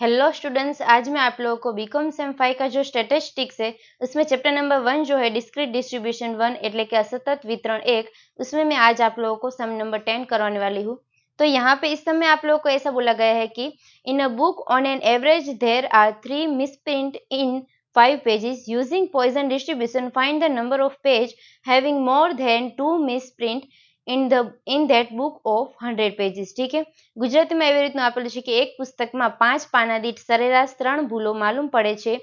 Hello students आज मैं आप लोगों को बीकॉम सेम फाइव का जो स्टेटिस्टिक्स है उसमें चैप्टर नंबर वन जो है डिस्क्रीट डिस्ट्रीब्यूशन वन એટલે કે असतत वितरण एक उसमें मैं आज आप लोगों को सम नंबर टेन करवाने वाली हूँ तो यहाँ पे इस समय आप लोगों को ऐसा बोला गया है कि in a book on an average there are three misprint in five pages using Poisson distribution find the number of page having more than two misprint in the in that book of hundred pages ઠીક છે ગુજરાતીમાં એવી રીતનું આપેલું છે કે એક પુસ્તકમાં પાંચ પાના દીઠ સરેરાશ ત્રણ ભૂલો માલુમ પડે છે.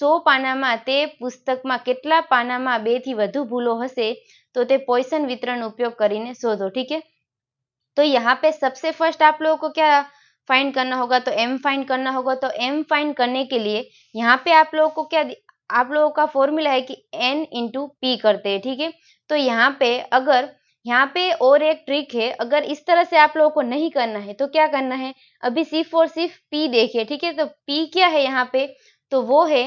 સો પાનામાં તે પુસ્તકમાં કેટલા પાનામાં બેથી વધુ ભૂલો હશે तो पॉइसन वितरण उपयोग કરીને શોધો ठीक है तो यहाँ पे सबसे फ़र्स्ट आप लोगों को क्या फाइंड करना होगा तो एम फाइंड करना होगा तो एम फाइंड करने के लिए यहाँ पे आप लोगों को क्या आप लोगों का फॉर्मूला है कि एन इंटू पी करते हैं ठीक है तो यहाँ पे अगर यहाँ पे और एक ट्रिक है, अगर इस तरह से आप लोगों को नहीं करना है तो क्या करना है? अभी सिर्फ़ और सिर्फ़ पी देखिए, ठीक है? तो पी क्या है यहाँ पे? तो वो है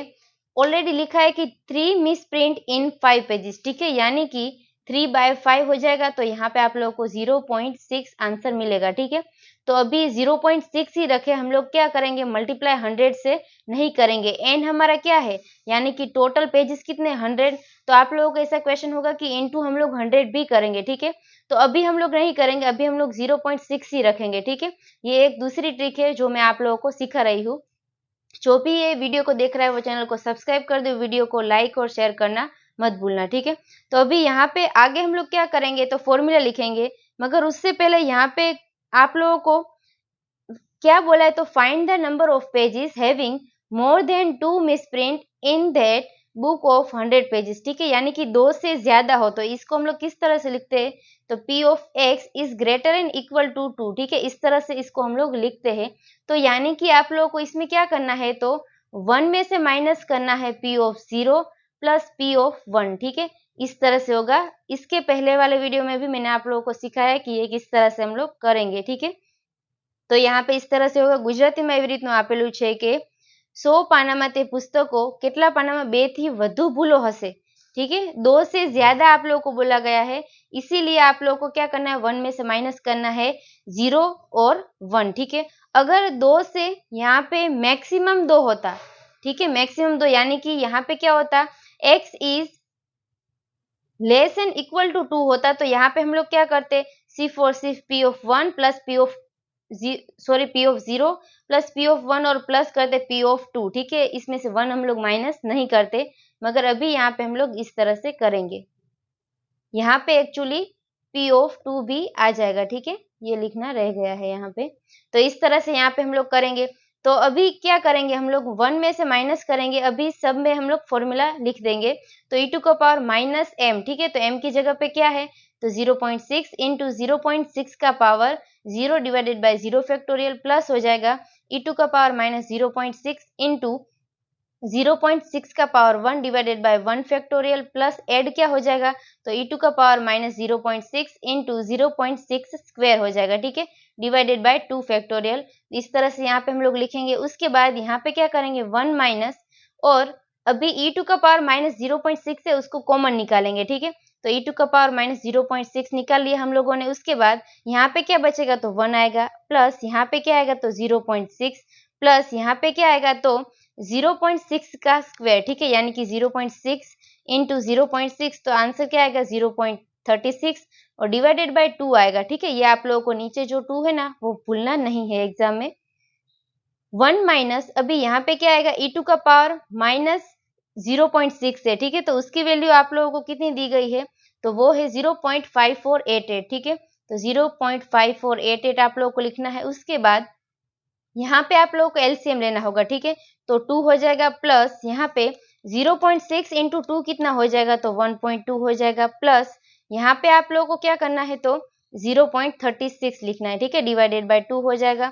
ऑलरेडी लिखा है कि three misprint in five pages ठीक है? यानी कि थ्री बाय फाइव हो जाएगा तो यहाँ पे आप लोगों को ज़ीरो पॉइंट सिक्स आंसर मिलेगा, ठीक है? तो अभी ज़ीरो पॉइंट सिक्स ही रखे, हम लोग क्या करेंगे? मल्टीप्लाई हंड्रेड से नहीं करेंगे। एन हमारा क्या है? यानी कि टोटल पेजेस कितने? हंड्रेड तो आप लोगों को ऐसा क्वेश्चन होगा कि इनटू हम लोग हंड्रेड भी करेंगे, ठीक है? तो अभी हम लोग नहीं करेंगे, अभी हम लोग ज़ीरो पॉइंट सिक्स ही रखेंगे, ठीक है? ये एक दूसरी ट्रिक है जो मैं आप लोगों को सिखा रही हूँ। जो भी ये वीडियो को देख रहा है वो चैनल को सब्सक्राइब कर दो वीडियो को लाइक और शेयर करना मत भूलना, ठीक है? तो अभी यहाँ पे आगे हम लोग क्या करेंगे? तो फॉर्मूला लिखेंगे। मगर उससे पहले यहाँ पे आप लोगों को क्या बोला है? तो find the number of pages having more than two misprint in that book of hundred pages ठीक है? यानी कि दो से ज़्यादा हो तो इसको हम लोग किस तरह से लिखते हैं? तो P of X is greater and equal to two ठीक है? इस तरह से इसको हम लोग लिखते हैं। तो यानी कि आप लोगों को इसमें क्या करना है? तो वन में से माइनस करना है P of zero plus P of one ठीक है? इस तरह से होगा इसके पहले वाले वीडियो में भी मैंने आप लोगों को सिखाया कि ये किस तरह से हम लोग करेंगे ठीक है તો यहाँ पे इस तरह से होगा ગુજરાતીમાં એવી રીતનું આપેલું છે કે સો પાનામાં તે પુસ્તકો કેટલા પાનામાં બે થી વધુ ભૂલો હશે ठीक है दो से ज्यादा आप लोगों को बोला गया है इसीलिए आप लोगों को क्या करना है वन में से माइनस करना है जीरो और वन ठीक है अगर दो से यहाँ पे मैक्सिमम दो होता ठीक है मैक्सिमम दो यानी कि यहाँ पे क्या होता X is less and equal to two होता तो यहाँ पे हम लोग क्या करते? सिर्फ़ और सिर्फ़ P of one plus P of sorry P of zero plus P of one और प्लस करते पी ऑफ़ टू ठीक है? इसमें से वन हम लोग माइनस नहीं करते, मगर अभी यहाँ पे हम लोग इस तरह से करेंगे। यहाँ पे एक्चुअली पी ऑफ़ टू भी आ जाएगा, ठीक है? ये लिखना रह गया है यहाँ पे। तो इस तरह से यहाँ पे हम लोग करेंगे। तो अभी क्या करेंगे? हम लोग वन में से माइनस करेंगे, अभी सब में हम लोग फॉर्मूला लिख देंगे। तो ई टू का पावर माइनस एम ठीक है? तो एम की जगह पे क्या है? तो 0.6 पॉइंट सिक्स इंटू ज़ीरो का power zero divided by zero factorial plus हो जाएगा। ई टू का power minus zero point six into zero point six का power one divided by one factorial plus add क्या हो जाएगा? तो ई टू का power minus zero point six into zero point six square हो जाएगा, ठीक है? डिवाइडेड बाय टू फैक्टोरियल इस तरह से यहाँ पे हम लोग लिखेंगे, उसके बाद यहाँ पे क्या करेंगे? वन माइनस, और अभी ई टू का power minus zero point six है, उसको कॉमन निकालेंगे, ठीक है? तो ई टू का power minus zero point six निकाल लिया हम लोगों ने, उसके बाद यहाँ पे क्या बचेगा? तो वन आएगा, प्लस यहाँ पे क्या आएगा? तो ज़ीरो पॉइंट सिक्स, प्लस यहाँ पे क्या आएगा? तो ज़ीरो पॉइंट सिक्स का स्क्वायर, ठीक है? यानी कि zero point six into zero point six तो आंसर क्या आएगा? ज़ीरो पॉइंट थर्टी सिक्स और डिवाइडेड बाई टू आएगा, ठीक है? ये आप लोगों को नीचे जो टू है ना, वो भूलना नहीं है एग्ज़ाम में। वन माइनस, अभी यहाँ पे क्या आएगा? ई टू का power minus zero point six है, ठीक है? तो उसकी वैल्यू आप लोगों को कितनी दी गई है? तो वो है zero point five four eight eight, ठीक है? तो zero point five four eight eight आप लोगों को लिखना है। उसके बाद यहाँ पे आप लोगों को एलसीएम लेना होगा, ठीक है? तो टू हो जाएगा प्लस यहाँ पे zero point six into two कितना हो जाएगा? तो वन पॉइंट टू हो जाएगा प्लस यहाँ पे आप लोगों को क्या करना है तो ज़ीरो पॉइंट थर्टी सिक्स लिखना है, ठीक है? डिवाइडेड बाय टू हो जाएगा।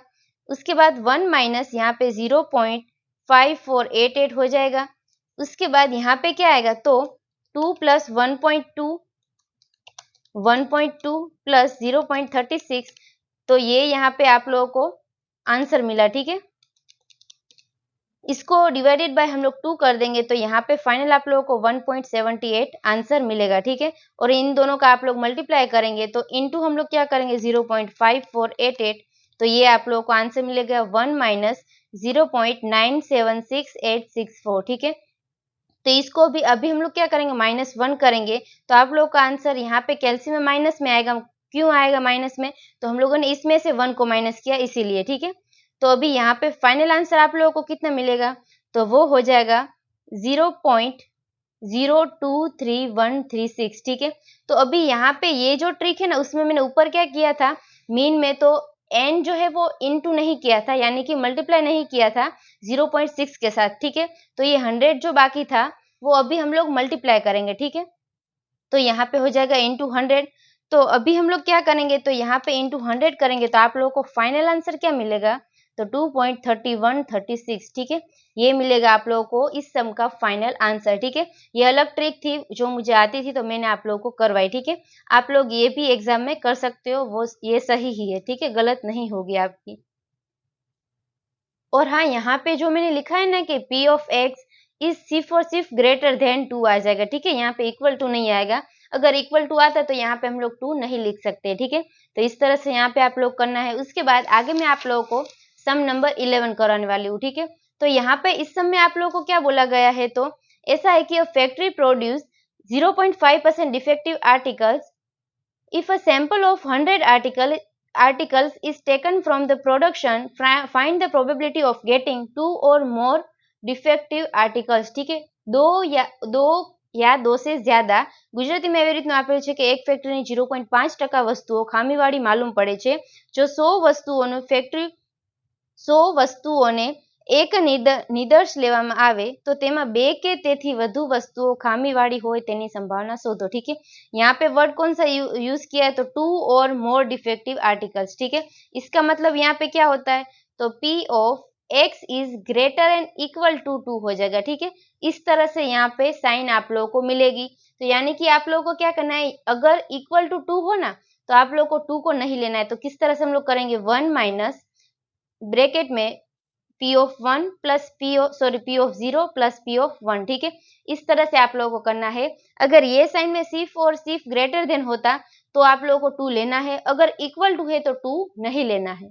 उसके बाद वन माइनस यहाँ पे zero point five four eight eight हो जाएगा। उसके बाद यहाँ पे क्या आएगा तो two plus one point two, one point two plus zero point thirty six तो ये यहाँ पे आप लोगों को आंसर मिला, ठीक है? इसको डिवाइडेड बाय हम लोग टू कर देंगे तो यहाँ पे फाइनल आप लोगों को 1.78 आंसर मिलेगा, ठीक है? और इन दोनों का आप लोग मल्टीप्लाई करेंगे तो इनटू हम लोग क्या करेंगे? 0.5488 तो ये आप लोगों को आंसर मिलेगा वन माइनस ज़ीरो ठीक है? तो इसको भी, अभी हम लोग क्या करेंगे? माइनस वन करेंगे तो आप लोग का आंसर यहाँ पे कैल्सियम माइनस में आएगा, क्यों आएगा माइनस में? तो हम लोगों ने इसमें से वन को माइनस किया, इसीलिए, ठीक है? तो अभी यहाँ पे फाइनल आंसर आप लोगों को कितना मिलेगा? तो वो हो जाएगा zero point zero two three one three six ठीक है? तो अभी यहाँ पे ये जो ट्रिक है ना, उसमें मैंने ऊपर क्या किया था? मीन में तो एन जो है वो इनटू नहीं किया था, यानी कि मल्टीप्लाई नहीं किया था ज़ीरो पॉइंट सिक्स के साथ, ठीक है? तो ये हंड्रेड जो बाकी था, वो अभी हम लोग मल्टीप्लाई करेंगे, ठीक है? तो यहाँ पे हो जाएगा इंटू हंड्रेड तो अभी हम लोग क्या करेंगे? तो यहाँ पे इंटू हंड्रेड करेंगे तो आप लोगों को फाइनल आंसर क्या मिलेगा? तो two point thirty one thirty six ठीक है? ये मिलेगा आप लोगों को इस सम का फाइनल आंसर ठीक है? ये अलग ट्रिक थी, जो मुझे आती थी तो मैंने आप लोगों को करवाई, ठीक है? आप लोग ये भी एग्ज़ाम में कर सकते हो, वो ये सही ही है, ठीक है? गलत नहीं होगी आपकी। और हाँ यहाँ पे जो मैंने लिखा है ना कि पी ऑफ़ एक्स इज़ सिर्फ़ और सिर्फ़ ग्रेटर देन टू आ जाएगा, ठीक है? यहाँ पे इक्वल टू नहीं आएगा। अगर इक्वल टू आता तो यहाँ पे हम लोग टू नहीं लिख सकते, ठीक है? तो इस तरह से यहाँ पे आप लोग करना है। उसके बाद आगे मैं आप लोगों को सम नंबर इलेवन कराने वाली हूँ ठीक है तो यहाँ पे इस सम में आप लोगों को क्या बोला गया है तो ऐसा है कि factory produce 0.5 percent defective articles if a sample of 100 article articles is taken from the production find the probability of getting two or more defective articles ठीक है दो या दो या દો સે જ્યાદા ગુજરાતીમાં એવી રીતનું આપેલું છે કે એક ફેક્ટરીની ઝીરો પોઈન્ટ પાંચ ટકા વસ્તુઓ ખામીવાળી માલુમ પડે છે જો સો વસ્તુઓનું ફેક્ટરી સો વસ્તુઓને એક નિદર્શ લેવામાં આવે तो તેમાં બે કે તેથી વધુ વસ્તુઓ ખામીવાળી હોય તેની સંભાવના શોધો ठीक है यहाँ पे वर्ड कौन सा यूज किया है तो to or more defective articles ठीक है इसका मतलब यहाँ पे क्या होता है तो P of x is greater and equal to two हो जाएगा ठीक है इस तरह से यहाँ पे साइन आप लोगों को मिलेगी तो यानी कि आप लोगों को क्या करना है अगर इक्वल टू टू हो ना तो आप लोग को टू को नहीं लेना है तो किस तरह से हम लोग करेंगे वन माइनस ब्रेकेट में P of one plus P sorry P of zero plus P of one ठीक है? इस तरह से आप लोगों को करना है। अगर ये साइन में सिर्फ़ और सिर्फ़ ग्रेटर देन होता तो आप लोगों को टू लेना है। अगर इक्वल टू है तो टू नहीं लेना है।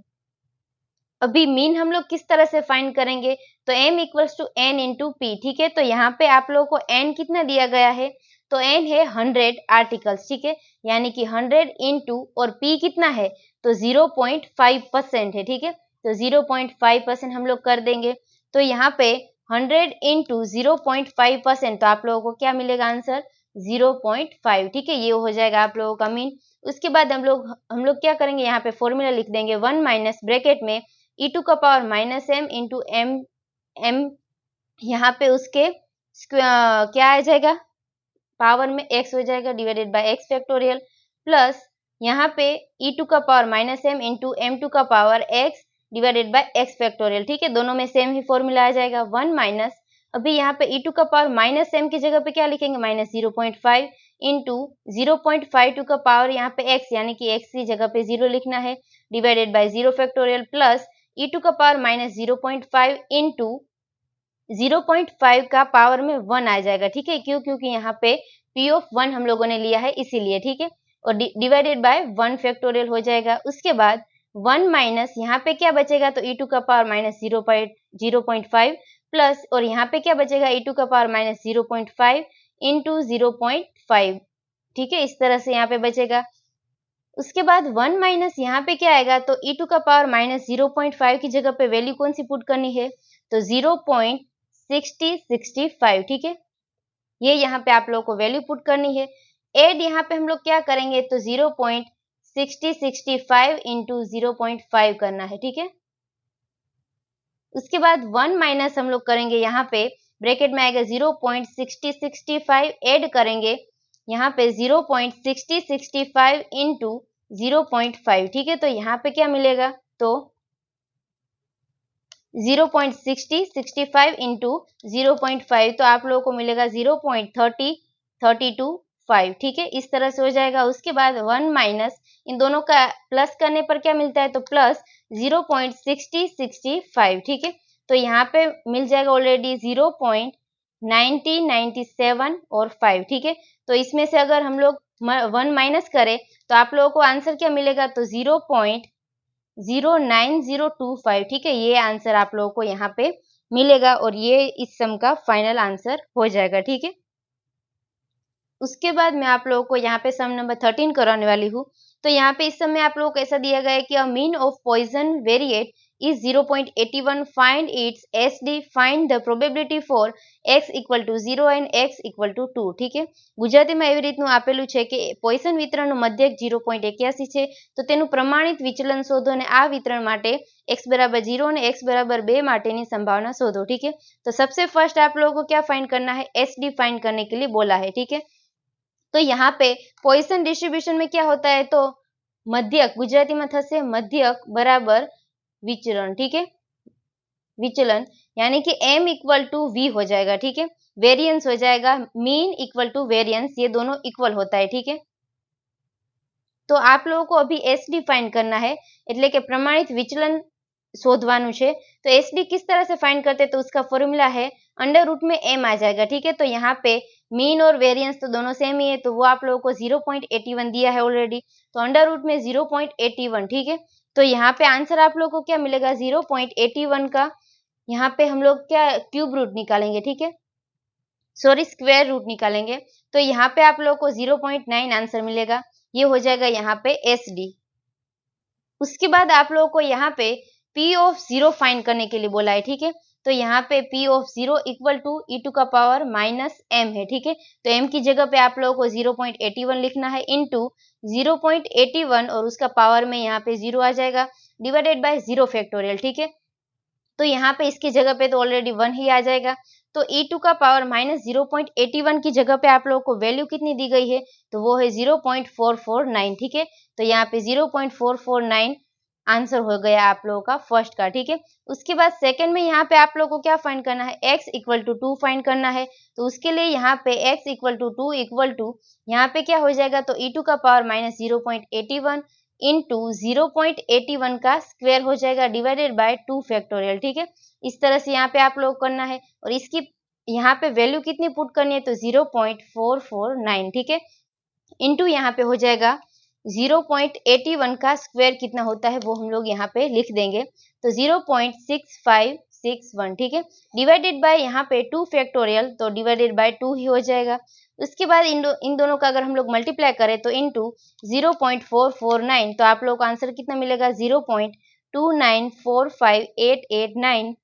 अभी मीन हम लोग किस तरह से फाइंड करेंगे? तो m equals to N into P ठीक है? तो यहाँ पे आप लोगों को n कितना दिया गया है? तो n है हंड्रेड आर्टिकल्स ठीक है? यानी कि हंड्रेड इंटू और p कितना है? तो ज़ीरो पॉइंट फाइव परसेंट है, ठीक है? तो 0.5 परसेंट हम लोग कर देंगे। तो यहाँ पे 100 इंटू ज़ीरो परसेंट तो आप लोगों को क्या मिलेगा आंसर 0.5 ठीक है? ये हो जाएगा आप लोगों का मीन उसके बाद हम लोग हम लोग क्या करेंगे? यहाँ पे फॉर्मूला लिख देंगे। वन माइनस ब्रेकेट में ई टू का power minus M into M M यहाँ पे उसके क्या आ जाएगा? पावर में एक्स हो जाएगा divided by x factorial plus यहाँ पे ई टू का power minus m into m to का power x divided by x factorial ठीक है? दोनों में सेम ही फॉर्मूला आ जाएगा वन माइनस अभी यहाँ पे ई टू का पावर माइनस एम की जगह पे क्या लिखेंगे? Minus zero point five into zero point five to का पावर यहाँ पे एक्स यानी कि एक्स की जगह पे ज़ीरो लिखना है divided by zero factorial plus e to का power minus zero point five into zero point five का पावर में वन आ जाएगा, ठीक है? क्यों? क्योंकि यहाँ पे पी ऑफ़ वन हम लोगों ने लिया है इसीलिए, ठीक है? और डिवाइडेड बाय वन फैक्टोरियल हो जाएगा, उसके बाद वन माइनस यहाँ पे क्या बचेगा तो ई टू का power minus zero point zero point five plus, और यहाँ पे क्या बचेगा ई टू का power minus zero point five into zero point five. ठीक है, इस तरह से यहाँ पे बचेगा। उसके बाद वन माइनस यहाँ पे क्या आएगा तो ई टू का power minus zero point five की जगह पे वैल्यू कौन सी पुट करनी है? तो zero point sixty sixty five. ठीक है, ये यहाँ पे आप लोगों को वैल्यू पुट करनी है। एड यहाँ पे हम लोग क्या करेंगे तो zero point sixty sixty five करना है, ठीक है? उसके बाद वन माइनस हम लोग करेंगे यहाँ पे, ब्रैकेट में आएगा zero point sixty sixty five add करेंगे, यहाँ पे zero point sixty sixty five into zero point five ठीक है? तो यहाँ पे क्या मिलेगा? तो zero point sixty sixty five into zero point five तो आप लोगों को मिलेगा zero point thirty thirty two five ठीक है? इस तरह से हो जाएगा। उसके बाद वन माइनस इन दोनों का प्लस करने पर क्या मिलता है? तो plus zero point sixty sixty five ठीक है? तो यहाँ पे मिल जाएगा already zero point ninety ninety seven और फाइव ठीक है? तो इसमें से अगर हम लोग वन माइनस करें तो आप लोगों को आंसर क्या मिलेगा? तो zero point zero nine zero two five ठीक है? ये आंसर आप लोगों को यहाँ पे मिलेगा और ये इस सम का फाइनल आंसर हो जाएगा, ठीक है? उसके बाद मैं आप लोगों को यहाँ पे सम नंबर थर्टीन कराने वाली हूँ तो यहाँ पे इस समय आप लोगों को ऐसा दिया गया है कि a mean of Poisson variate is 0.81 find its SD find the probability for x equal to 0 and x equal to 2 ઠીક છે ગુજરાતીમાં એવી રીતનું આપેલું છે કે પોઈસન વિતરણનું મધ્યક 0.81 છે તો તેનું પ્રમાણિત વિચલન શોધો અને આ વિતરણ માટે x बराबर जीरो और x बराबर बे माटे संभावना शोधो ठीक है तो सबसे फर्स्ट आप लोगों को क्या फाइंड करना है एस डी फाइंड करने के लिए बोला है ठीक है तो यहाँ पे पोइसन डिस्ट्रीब्यूशन में क्या होता है तो मध्यक गुजराती में थे मध्यक बराबर विचलन ठीक है विचलन यानी कि m इक्वल टू वी हो जाएगा ठीक है वेरियंस हो जाएगा मीन इक्वल टू वेरियंस ये दोनों इक्वल होता है ठीक है तो आप लोगों को अभी एस डी फाइंड करना है એટલે કે પ્રમાણિત વિચલન શોધવાનું છે तो एस डी किस तरह से फाइंड करते तो उसका फॉर्मूला है अंडर रूट में एम आ जाएगा ठीक है तो यहाँ पे मीन और वेरियंस तो दोनों सेम ही है तो वो आप लोगों को 0.81 दिया है ऑलरेडी तो अंडर रूट में 0.81 ठीक है? तो यहाँ पे आंसर आप लोग को क्या मिलेगा? ज़ीरो पॉइंट एटी वन का। यहाँ पे हम लोग क्या क्यूब रूट निकालेंगे, ठीक है? सॉरी स्क्वायर रूट निकालेंगे। तो यहाँ पे आप लोगों को ज़ीरो पॉइंट नाइन आंसर मिलेगा। ये हो जाएगा यहाँ पे एस डी उसके बाद आप लोगों को यहाँ पे पी ऑफ़ ज़ीरो फाइंड करने के लिए बोला है, ठीक है? तो यहाँ पे P of zero equal to e to का पावर माइनस एम है, ठीक है? तो m की जगह पे आप लोगों को ज़ीरो पॉइंट एटी वन लिखना है into zero point eighty one और उसका पावर में यहाँ पे ज़ीरो आ जाएगा डिवाइडेड बाय ज़ीरो फैक्टोरियल ठीक है? तो यहाँ पे इसकी जगह पे तो ऑलरेडी वन ही आ जाएगा। तो ई टू का power minus zero point eighty one की जगह पे आप लोगों को वैल्यू कितनी दी गई है? तो वो है zero point four four nine ठीक है? तो यहाँ पे zero point four four nine answer हो गया आप लोगों का फ़र्स्ट का, ठीक है? उसके बाद सेकंड में यहाँ पे आप लोगों को क्या फाइंड करना है? x equal to two find करना है। तो उसके लिए यहाँ पे x equal to two equal to यहाँ पे क्या हो जाएगा? तो e टू का power minus zero point eighty one into zero point eighty one का स्क्वेयर हो जाएगा डिवाइडेड बाय टू फैक्टोरियल ठीक है? इस तरह से यहाँ पे आप लोग करना है। और इसकी यहाँ पे वैल्यू कितनी पुट करनी है? तो zero point four four nine ठीक है? इंटू यहाँ पे हो जाएगा 0.81 का स्क्वायर कितना होता है वो हम लोग यहाँ पे लिख देंगे। तो 0.6561 ठीक है? डिवाइडेड बाय यहाँ पे टू फैक्टोरियल तो डिवाइडेड बाय टू ही हो जाएगा। उसके बाद इन दो, इन दोनों का अगर हम लोग मल्टीप्लाई करें तो into zero point four four nine तो आप लोग का आंसर कितना मिलेगा? Zero point two nine four five eight eight nine.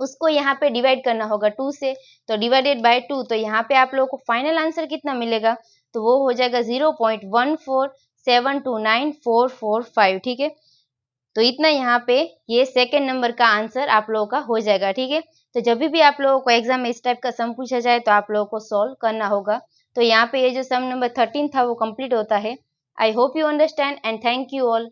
उसको यहाँ पे डिवाइड करना होगा टू से तो डिवाइडेड बाय टू तो यहाँ पे आप लोगों को फाइनल आंसर कितना मिलेगा? तो वो हो जाएगा zero point one four seven two nine four four five, ठीक है? तो इतना यहाँ पे ये सेकेंड नंबर का आंसर आप लोगों का हो जाएगा, ठीक है? तो जब भी आप लोगों को एग्ज़ाम में इस टाइप का सम पूछा जाए तो आप लोगों को सॉल्व करना होगा। तो यहाँ पे ये जो सम नंबर थर्टीन था वो कंप्लीट होता है। I hope you understand and thank you all